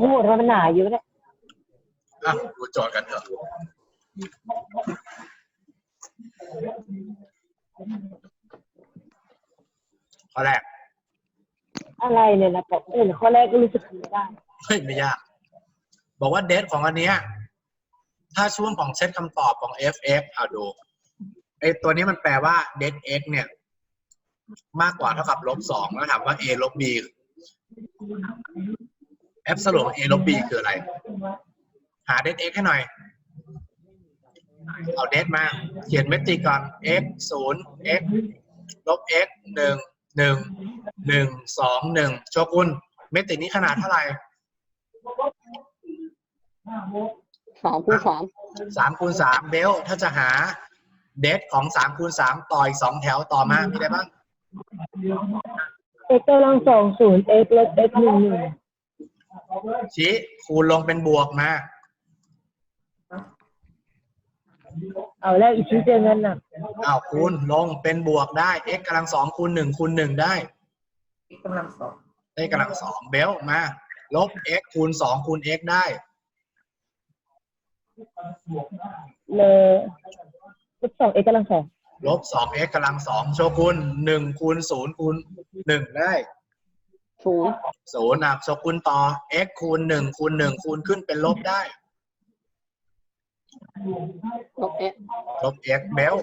โหทำไมมันหนาอยู่เนี่ยอะดูโจทย์กันเถอะข้อแรก อะไรเนี่ยนะบอกเออข้อแรกก็รู้สึกไม่ได้เฮ้ยไม่ยาก บอกว่าเดทของอันเนี้ย ถ้าช่วงของเซตคำตอบของ fx เอาดูไอตัวนี้มันแปลว่าเดท x เนี่ย มากกว่าเท่ากับลบสองแล้วถามว่า a ลบ b แอปสรุป a ลบ b คืออะไร หาเดท x ให้หน่อย เอาเดทมา เขียนเมตริกก่อน x ศูนย์ x ลบ x หนึ่งหนึ่งหนึ่งสองหนึ่งโชกุนเมตริกนี้ขนาดเท่าไหร่สามคูณสามสามคูณสามเบล ถ้าจะหาเดทของสามคูณสามต่ออีกสองแถวต่อมามีอะไรบ้างเอ็กกำลังสองศูนย์เอ็กลบเอ็กหนึ่งหนึ่ง ชี้คูณลงเป็นบวกมา เอาแล้วอีกชิ้นเจอเงินน่ะอ้าวคูณลงเป็นบวกได้ x กำลังสองคูณหนึ่งคูณหนึ่งได้กำลังสองได้กำลังสองเบลมา ลบ x คูณสองคูณ x ได้เลยลบสองเอ็กกำลังสองลบสอง x กำลังสองโชกุนหนึ่งคูณศูนย์คูณหนึ่งได้ ศูนย์ศูนย์อะโชกุนต่อ x คูณหนึ่งคูณหนึ่งคูณขึ้นเป็นลบได้ลบเอ็กลบ x เบล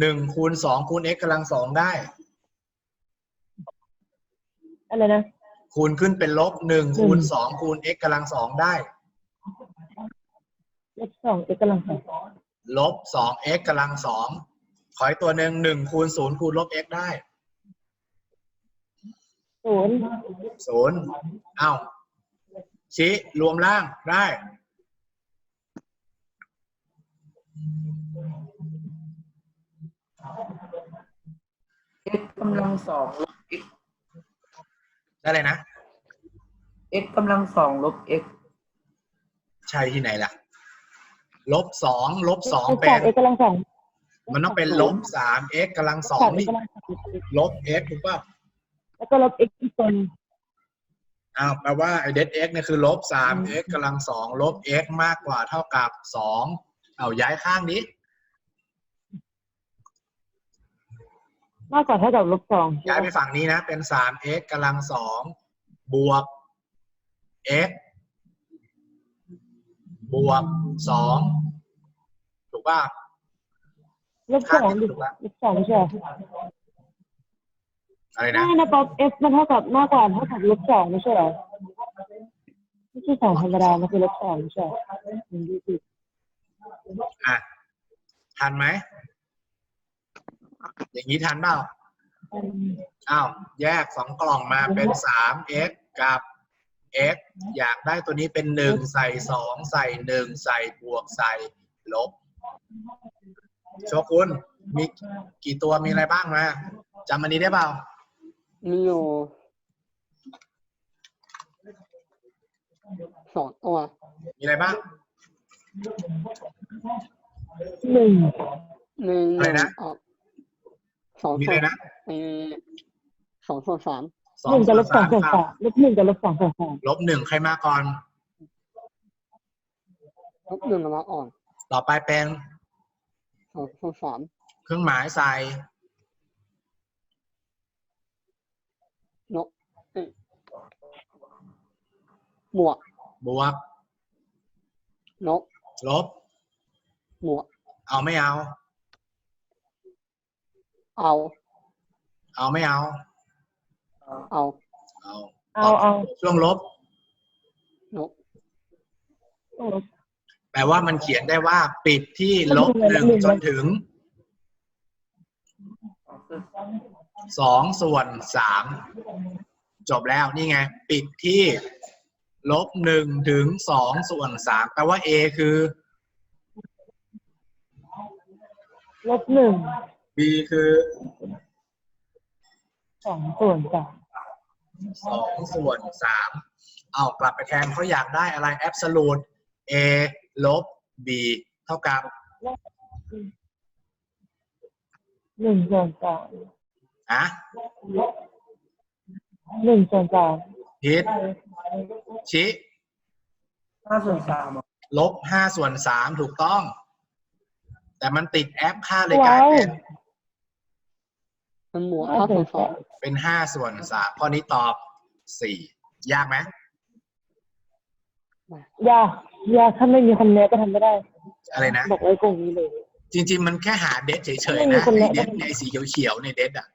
หนึ่งคูณสองคูณ x กำลังสองได้ อะไรนะ คูณขึ้นเป็นลบหนึ่งคูณสองคูณ x กำลังสองได้ลบสองเอ็กกำลังสองลบสอง x กำลังสองขออีกตัวหนึ่งหนึ่งคูณศูนย์คูณลบ x ได้ ศูนย์ศูนย์เอ้าชี้รวมล่างได้เอ็กกำลังสองลบเอ็กได้เลยนะเอ็กกำลังสองลบเอ็กใช่ที่ไหนล่ะ ลบสองลบสองลบเป็สองนเอ็กกำลังสองมันต้องเป็นลบสาม x กำลังสอสองงเอ็นี่กกำลังสองลบ x ถูกป่ะ แล้วก็ลบเอ็กอีกตัวหนึ่งอ้าวแปลว่าไอเด x เนี่ยคือลบสาม x กำลังสองลบ x มากกว่าเท่ากับสองเอาย้ายข้างนี้ มากกว่าเท่ากับลบสองย้ายไปฝั่งนี้นะ เป็นสาม x กำลังสองบวก x บวกสองถูกป่ะลบสองดิลบสองไม่ใช่เหร ออะไรนะไม่นะป๊อปเอฟมันเท่ากับมากกว่าเท่ากับลบสองไม่ใช่เหรอไม่ใช่สองธรรมดามันคือลบสองไม่ใช่เหรอหนึ่งยี่สิบอะทันไหมอย่างนี้ทันเปล่าอ้าวแยกสองกล่องมาเป็นสาม x กับ x อยากได้ตัวนี้เป็นหนึ่งใส่สองใส่หนึ่งใส่บวกใส่ลบโชกุนมีกี่ตัวมีอะไรบ้างมาจำอันนี้ได้เปล่า มีอยู่สองตัวมีอะไรบ้าง หนึ่งหนึ่งอะไรนะ ออกสองมีส่อะไรวนนะมีสองส่วนสามสอหนึ่งกับลบสองส่วนสาสามมลบหนึ่งกับลบสองส่วนสามลบหนึ่งใครมาก่อน ลบหนึ่งกำลังอ่อนต่อไปเป็นสองส่วนสามเครื่องหมายใส่ ลบเอ้ย บวก บวกลบลบบวก เอาไม่เอา เอา เอาไม่เอา เอา เอาเอาเอาช่วงลบลบลบแปลว่ามันเขียนได้ว่า ปิดที่ลบหนึ่งจนถึงสองส่วนสามจบแล้วนี่ไง ปิดที่ ลบหนึ่งถึงสองส่วนสามแปลว่า a คือ ลบหนึ่ง b คือสองส่วนสามสองส่วนสามเอากลับไปแทนเขาอยากได้อะไร absolute a ลบ b เท่ากับหนึ่งส่วนสามอะหนึ่งส่วนสาม พิษชิห้าส่วนสามเหรอลบห้าส่วนสามถูกต้อง แต่มันติดแอปค่าเลยกลายเป็นมันหมวกห้าส่วนสองเป็นห้าส่วนสามข้อนี้ตอบสี่ยากไหมยากยากถ้าไม่มีคนแนะก็ทำไม่ได้ อะไรนะ บอกไว้กรงนี้เลย จริง ๆ มันแค่หาเดทเฉยไม่ๆมีนะคนไอแนะเดทในสีเขียวๆในเดทอะ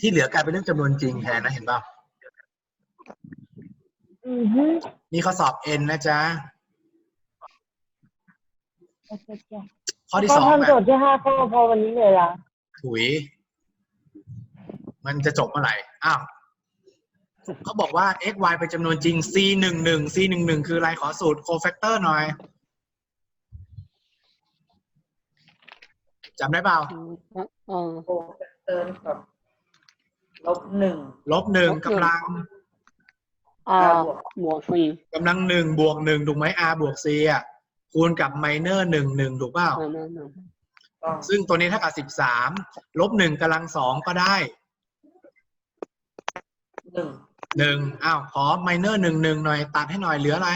ที่เหลือกลายเป็นเรื่องจำนวนจริงแทนนะเห็นป่ะอือฮึนี่ข้อสอบ N นะจ๊ะ โอเคจ้ะข้อที่ก็สองทำแบโจบทย์แค่ห้าข้อพอวันนี้เหนื่อยละถุย มันจะจบเมื่อไหร่ อ้าวเขาบอกว่า x y เป็นจำนวนจริง c หนึ่งหนึ่ง c หนึ่งหนึ่งคืออะไรขอสูตร cofactor หน่อยจำได้เปล่า เออโปรแฟกเตอร์กับ ลบหนึ่งลบหนึ่งลบหนึ่งกำลังอาหมวกสี่กำลังหนึ่งบวกหนึ่งถูกไหม r บวก c อะคูณกับ minor หนึ่งหนึ่งถูกเปล่านั่นนั่นนั่นต้องซึ่งตัวนี้เท่ากับสิบสามลบหนึ่งกำลังสองก็ได้หนึ่งหนึ่งอ้าวขอ minor หนึ่งหนึ่งหน่อย ตัดให้หน่อยเหลืออะไร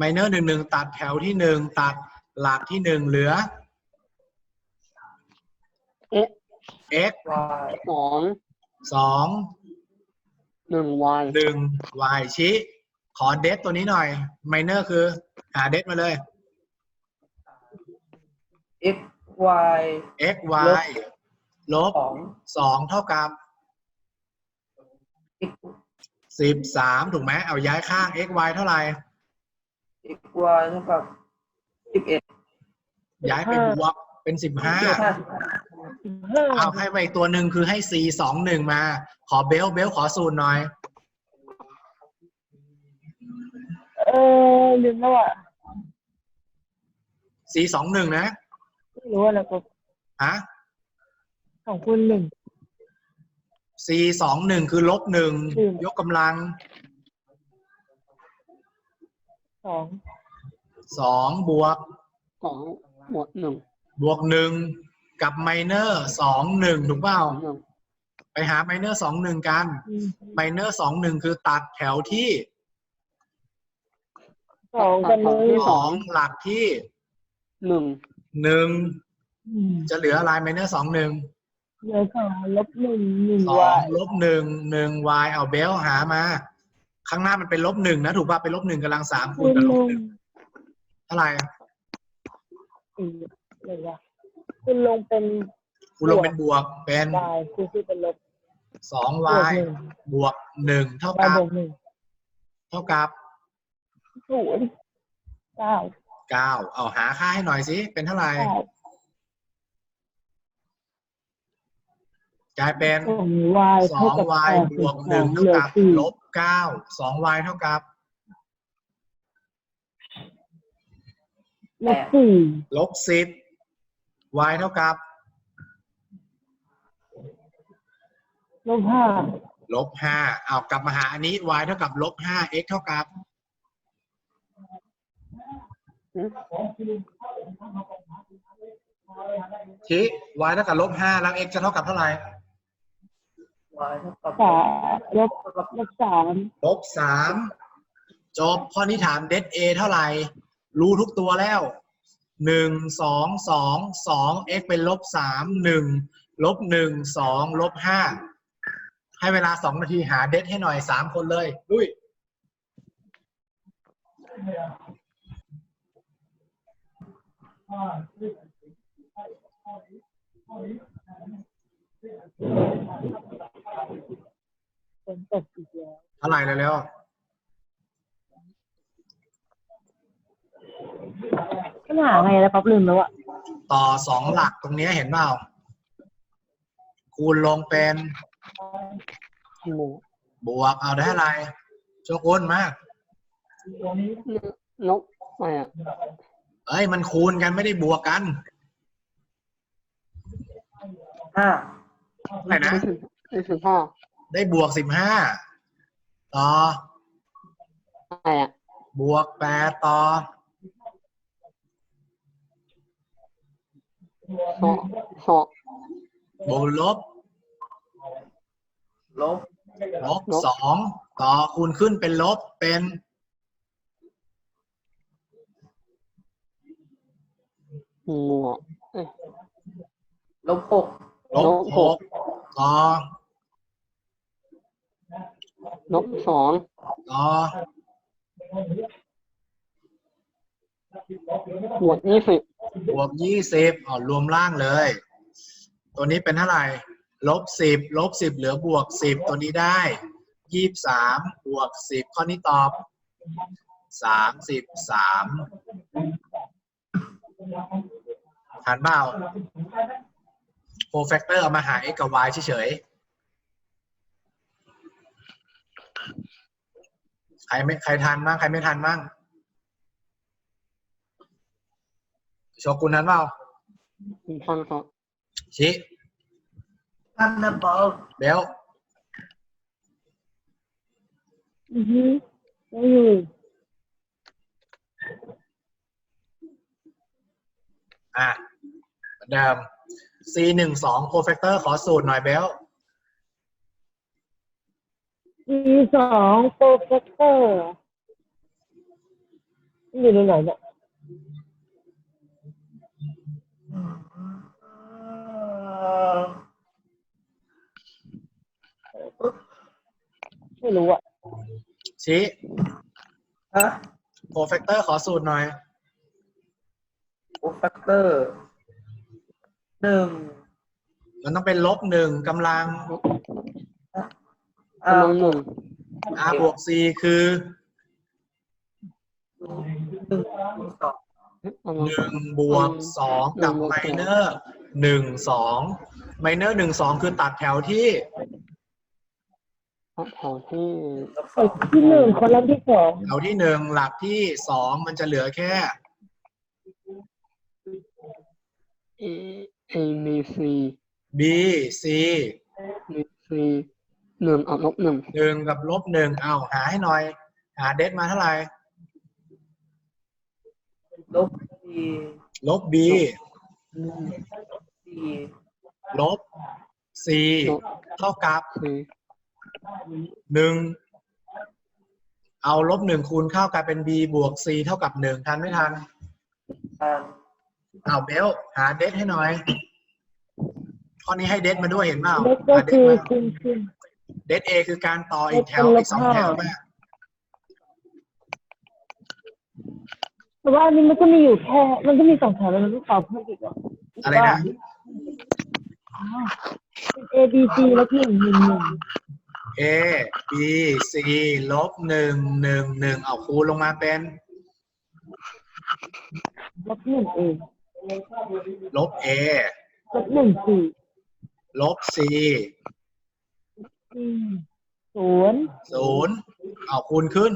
minor หนึ่งหนึ่งตัดแถวที่หนึ่งตัดหลักที่หนึ่งเหลือเอ๊ะ x วายสองสองหนึ่งวายหนึ่ง y ชี้ ขอเดทตัวนี้หน่อย minor คือ หาเดทมาเลยเอ็กวาย x y ลบสองสองเท่ากับเอ็กสิบสามถูกไหมเอาย้ายข้าง x y เท่าไหร่เอ็กวายเท่ากับสิบเอ็ดย้ายไปบวกเป็นสิบห้า ห้าห้า เอาให้ไปอีกตัวหนึ่งคือให้ c สองหนึ่งมา ขอเบลเบลขอสูตรหน่อย เออลืมแล้วอะ c สองหนึ่งนะไม่รู้อะไรก็ฮะสองคูณหนึ่ง c สองหนึ่งคือลบหนึ่งอืม ยกกำลังสองสองบวกสองหมวกหนึ่งบวกหนึ่ง กับไมเนอร์สองหนึ่งถูกเปล่าสองหนึ่งไปหาไมเนอร์สองหนึ่งกันอืมไมเนอร์สองหนึ่งคือตัดแถวที่สองกับหนึ่งสองหลักที่หนึ่งหนึ่งอืมจะเหลืออะไรไมเนอร์สองหนึ่งเหลือสองลบหนึ่งหนึ่งสอวางลบหนึ่งหนึ่ง y เอาเบลหามา ข้างหน้ามันเป็นลบหนึ่งนะถูกป่ะเป็นลบหนึ่งกำลังสามคูคูณณกับหลบนึ่งหนึ่งเท่าไหร่สี่อะไรวะ คุณลงเป็นคูณลงเป็นบวกเป็น y คุณคือเป็นลบ สองบวก y หนึ่งบวกหนึ่งเท่า y กับบวกหนึ่งเท่ากับศูนย์เก้าเก้าเอาหาค่าให้หน่อยสิเป็นเท่าไหร่ เก้ากลายเป็นสอง y สอเท่างกับ y แปดบสิวบกสหอนึ่งงเหเท่าลือกับสี่ลบเก้าสอง y เท่ากับลบสี่ลบสิบ y เท่ากับลบห้าลบห้าเอากลับมาหาอันนี้ y เท่ากับลบห้า x เท่ากับที y เท่ากับลบห้าแล้ว x จะเท่ากับเท่าไหร่วายเท่ากับสามลบลบสามลบสามจบข้อนี้ถามเด a เอเท่าไหร่ รู้ทุกตัวแล้ว หนึ่งสองสองสอง x เป็นลบสามหนึ่งลบหนึ่งสองลบห้าให้เวลาสองนาทีหาเด a ให้หน่อยสามคนเลยลุยฝนตกอีกแล้วเท่าไหร่เร็ว ก็หาไงแล้วครับลืมแล้วอะๆต่อสองหลักตรงเนี้ยเห็นเปล่าคูณลงเป็นหมวกบวกเอาได้อะไรโชกุนมากนกอะไรอะเอ้ยมันคูณกันไม่ได้บวกกันห้าเท่าไหร่นะไม่ถึงไม่ถึงห้าได้บวกสิบห้าต่ออะไรอะบวกแปดต่อ สองสองบวกลบ ลบลบสองต่อคูณขึ้นเป็นลบเป็น หมวกเอ้ย ลบหกลบลบหหก กต่อลบสองต่อ บวกยี่สิบ บวกยี่สิบอ๋อรวมล่างเลย ตัวนี้เป็นเท่าไหร่ลบสิบลบสิบเหลือบวกสิบตัวนี้ได้ยี่สามบวกสิบข้อนี้ตอบสามสิบสามหันเปล่าโฟแฟกเตอร์เอามาหา x กับ y เฉยๆใครไม่ใครทันบ้างใครไม่ทันบ้าง โชกุนทันเปล่าคุณพันครับชิท่านนะบอลเบลอือฮึได้อยู่อะเหมือนเดิม c หนึ่งสองโ r รเฟกเตอร์ขอสูตรหน่อยเบล อีสองโปรเฟกเตอร์อยู่ในไหนเนี่ย ไม่รู้อะชิฮะโ r รเฟกเตอร์ขอสูตรหน่อย โอแฟกเตอร์หนึ่งมันต้องเป็นลบหนึ่งกำลังกำลังหนึ่ง r บวก c คือหนึ่งสองกำลังหนึ่งบวกสองกับไมเนอร์ หนึ่งสองไมเนอร์หนึ่งสองคือตัดแถวที่ครับแถวที่ลบสไอ้องที่หนึ่งคนละที่สองแถวที่หนึ่งหลักที่สองมันจะเหลือแค่เอเอมีซี b c มีซีหนึ่งเอาลบหนึ่งหนึ่งกับลบหนึ่งเอาหาให้หน่อย หาเดทมาเท่าไหร่ลบสี่ลบ b สี่ ลบ c ลบเท่ากับซีหนึ่งเอาลบหนึ่งคูณเข้ากลายเป็น b บวก c เท่ากับหนึ่งทันไม่ทันพันเอาเบลหาเดทให้หน่อย ข้อนี้ให้เดทมาด้วยเห็นเปล่าเล็กก็หาเดทคือมาคุณคือเดท A คือการต่ออีกแถวลบอีกสองห้าแถวมาแต่ว่าอันนี้มันก็มีอยู่แค่ มันก็มีสองแถวแล้วมันต้องตอบเพิ่มอีกเหรออะไรนะอ๋อเป็น A B C แล้วหนึ่งหนึ่งหนึ่ง A B C ลบหนึ่งหนึ่งหนึ่งเอาคูณลงมาเป็น ลบหนึ่ง A ลบ A ลบหนึ่งสี่ลบ C อืมศูนย์ศูนย์เอาคูณขึ้น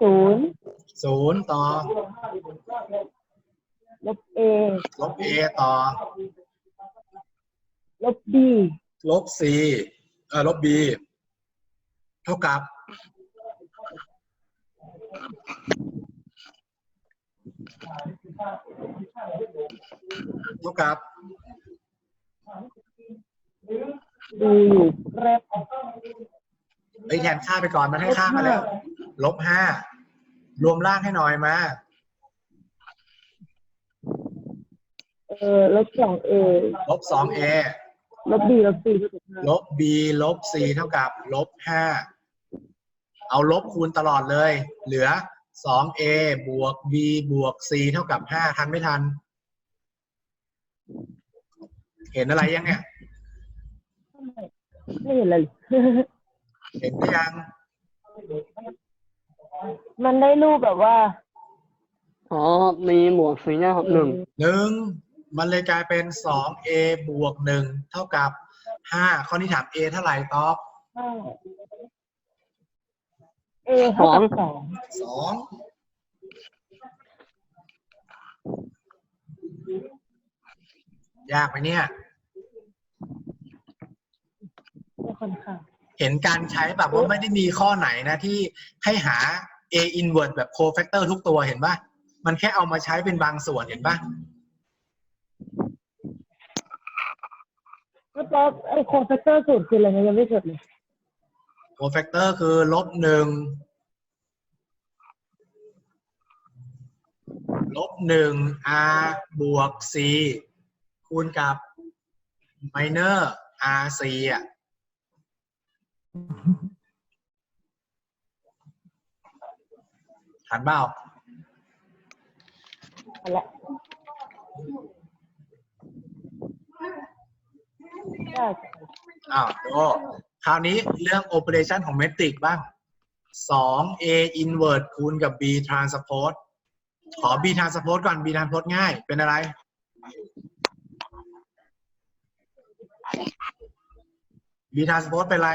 ศูนย์ศูนย์ต่อ ลบ A ลบ A ต่อ ลบ B ลบ C เออลบ B เท่ากับ เท่ากับ ดูอยู่แรกไอ้ยแทนค่าไปก่อนมันให้ค่ามาแล้ว ลบห้ารวมล่างให้หน่อยมา เออลบสอง A ลบสอง A ลบ B ลบ C ลบห้าลบ b ลบ c เท่ากับลบห้าเอาลบคูณตลอดเลย เหลือ 2a บวก b บวก c เท่ากับห้าทันไม่ทัน เห็นอะไรยังเนี่ยไม่เห็นเลยเห็นหรือยัง มันได้รูปแบบว่า อ๋อ มีบวกซีนะครับหนึ่งหนึ่ง มันเลยกลายเป็น 2a บวกหนึ่งเท่ากับห้าข้อนี้ถาม a เท่าไหร่ตอบห้า A เท่ากับสองสองยากไหมเนี่ยไม่ค่อนข้างเห็นการใช้แบบว่าไม่ได้มีข้อไหนนะที่ให้หา a inverse แบบ cofactor ทุกตัวเห็นปะมันแค่เอามาใช้เป็นบางส่วนเห็นปะ ก็ตอบไอ้โคแฟกเตอร์สูตรคืออะไรเนี่ยยังไม่เสร็จเลยโคแฟกเตอร์คือลบหนึ่งลบหนึ่ง r บวก c คูณกับ minor rc อะหันเปล่าเอาละ ได้อ้าวโอ้คราวนี้เรื่อง operation ของ metric บ้าง 2 a inverse คูณกับ b transpose ขอ b transpose ก่อน b transpose ง่าย เป็นอะไร b transpose เป็นอะไร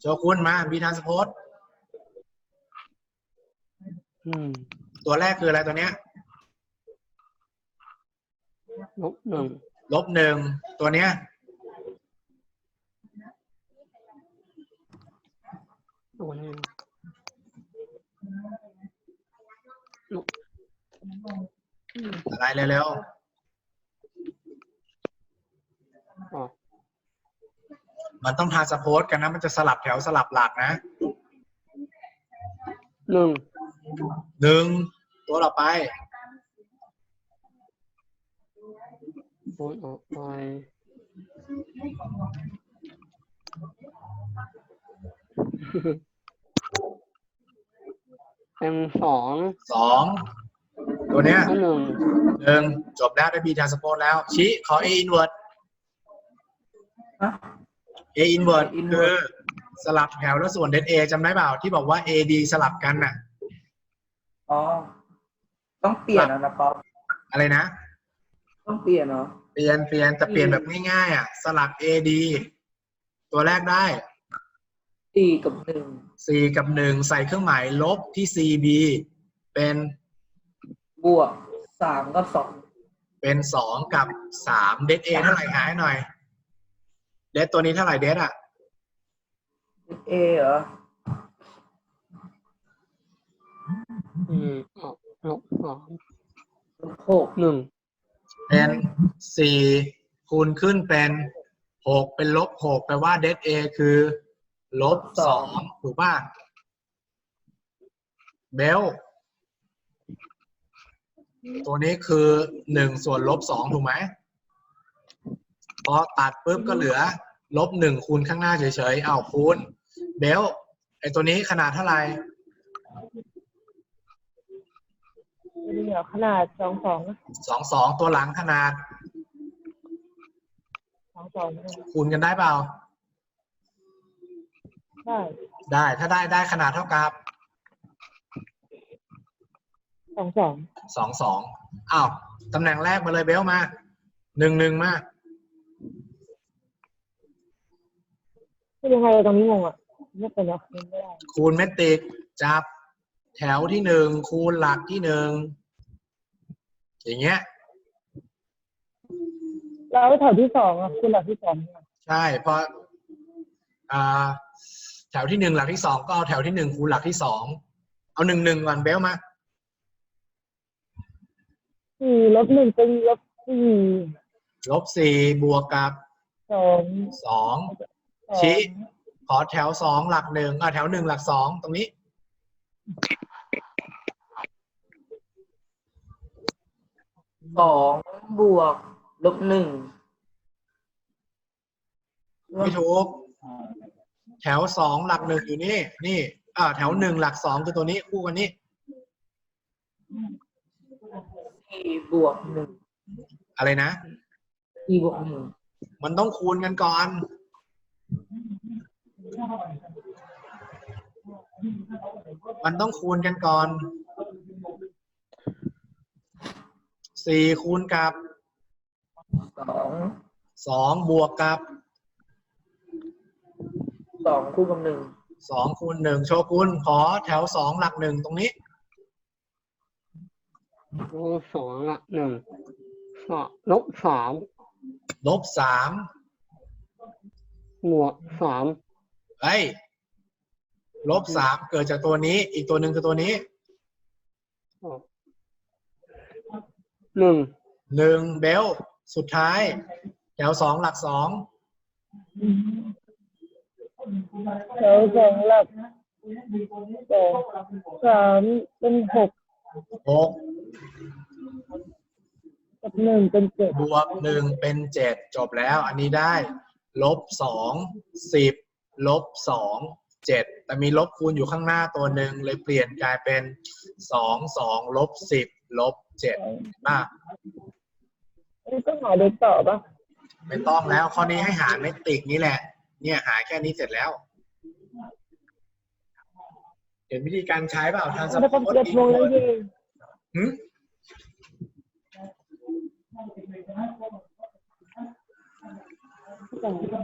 โชคุณมา b transpose อืมตัวแรกคืออะไรตัวเนี้ย ลบหนึ่งลบหนึ่งตัวเนี้ยตัวนี้ลบอะไรเร็วอ๋อๆมันต้องทาสโพสกันนะ มันจะสลับแถวสลับหลักนะหนึ่งหนึ่งตัวต่อไป โอนออกไปเป็นสองสองตัวเนี้ยก็หนึ่งหนึ่งจบแล้วได้บีทาสโพสแล้ว ชี้ขอ A inverse ฮะ A inverse A inverse คือสลับแถวแล้วส่วนเด A จำได้เปล่าที่บอกว่า AD สลับกันน่ะอ๋อต้องเปลี่ยนอะนะป๊อปอะไรนะ ต้องเปลี่ยนเนาะ เปลี่ยนเปลี่ยนแต่เปลี่ยนแบบง่ายๆอะ สลับ AD ตัวแรกได้สี่กับหนึ่ง4กับ1ใส่เครื่องหมายลบที่ CB เป็นบวกสามกับสองเป็นสองกับสามเดทเอเท่าไหร่หายหน่อย เดทตัวนี้เท่าไหร่เดทอะเอเหรออืมออกลบสองลบหกหนึ่ง เป็นสี่คูณขึ้นเป็นหกเป็นลบหกแปลว่าเดทเอคือลบสองถูกป่ะเบลตัวนี้คือหนึ่งส่วนลบสองถูกไหมพอตัดปุ๊บก็เหลือลบหนึ่งคูณข้างหน้าเฉยๆอ้าวคูณเบลไอตัวนี้ขนาดเท่าไหร่ ไม่ได้เหรอขนาดสองสองนะสองสองตัวหลังขนาดสองสองนะคูณกันได้เปล่า ได้ได้ถ้าได้ได้ขนาดเท่ากับสองสองสองสองอ้าวตำแหน่งแรกมาเลยเบลมาหนึ่งหนึ่งมาคือยังไงตรงนี้งงอะไม่เป็นหรอกไม่ได้คูณเมตริกจับ แถวที่หนึ่งคูณหลักที่หนึ่งอย่างเงี้ย แล้วแถวที่สองอะคุณหลักที่สองเนี่ยใช่เพราะอ่าแถวที่หนึ่งหลักที่สองก็เอาแถวที่หนึ่งคูณหลักที่สองเอาหนึ่งหนึ่งก่อนเบลมาสี่ลบหนึ่งเป็นลบสี่ลบสี่บวกกับสองสองสองชี้ขอแถวสองหลักหนึ่งอ่าแถวหนึ่งหลักสองตรงนี้ สองบวกลบหนึ่งไม่ถูก แถวสองหลักหนึ่งอยู่นี่ นี่ อ่า แถวหนึ่งหลักสองคือตัวนี้คู่กันนี้สี่บวกหนึ่งอะไรนะสี่บวกหนึ่งมันต้องคูณกันก่อน มันต้องคูณกันก่อน สี่คูณกับสองสองบวกกับสองคู่กับหนึ่งสองคูณหนึ่งโชกุนขอแถวสองหลักหนึ่งตรงนี้ลบสองละหนึ่งสองลบสามลบสามบวกสามเฮ้ยลบสามเกิดจากตัวนี้ อีกตัวหนึ่งคือตัวนี้ออก หนึ่งหนึ่งเบลสุดท้าย แถวสองหลักสองแถวสองหลักสองสามเป็นหกหกกับหนึ่งเป็นเจ็ดบวกหนึ่งเป็นเจ็ดจบแล้ว อันนี้ได้ ลบสองสิบลบสองเจ็ดแต่มีลบคูณอยู่ข้างหน้าตัวหนึ่งเลยเปลี่ยนกลายเป็นสองสองลบสิบ ลบเจ็ดมานี่ก็หาเด็กต่อปะไม่ต้องแล้วข้อนี้ให้หารเมตริกนี่แหละ เนี่ยหาแค่นี้เสร็จแล้ว เห็นวิธีการใช้เปล่าทางสแล้วก็เจ็ดโมงแล้วเย็นหืมสอง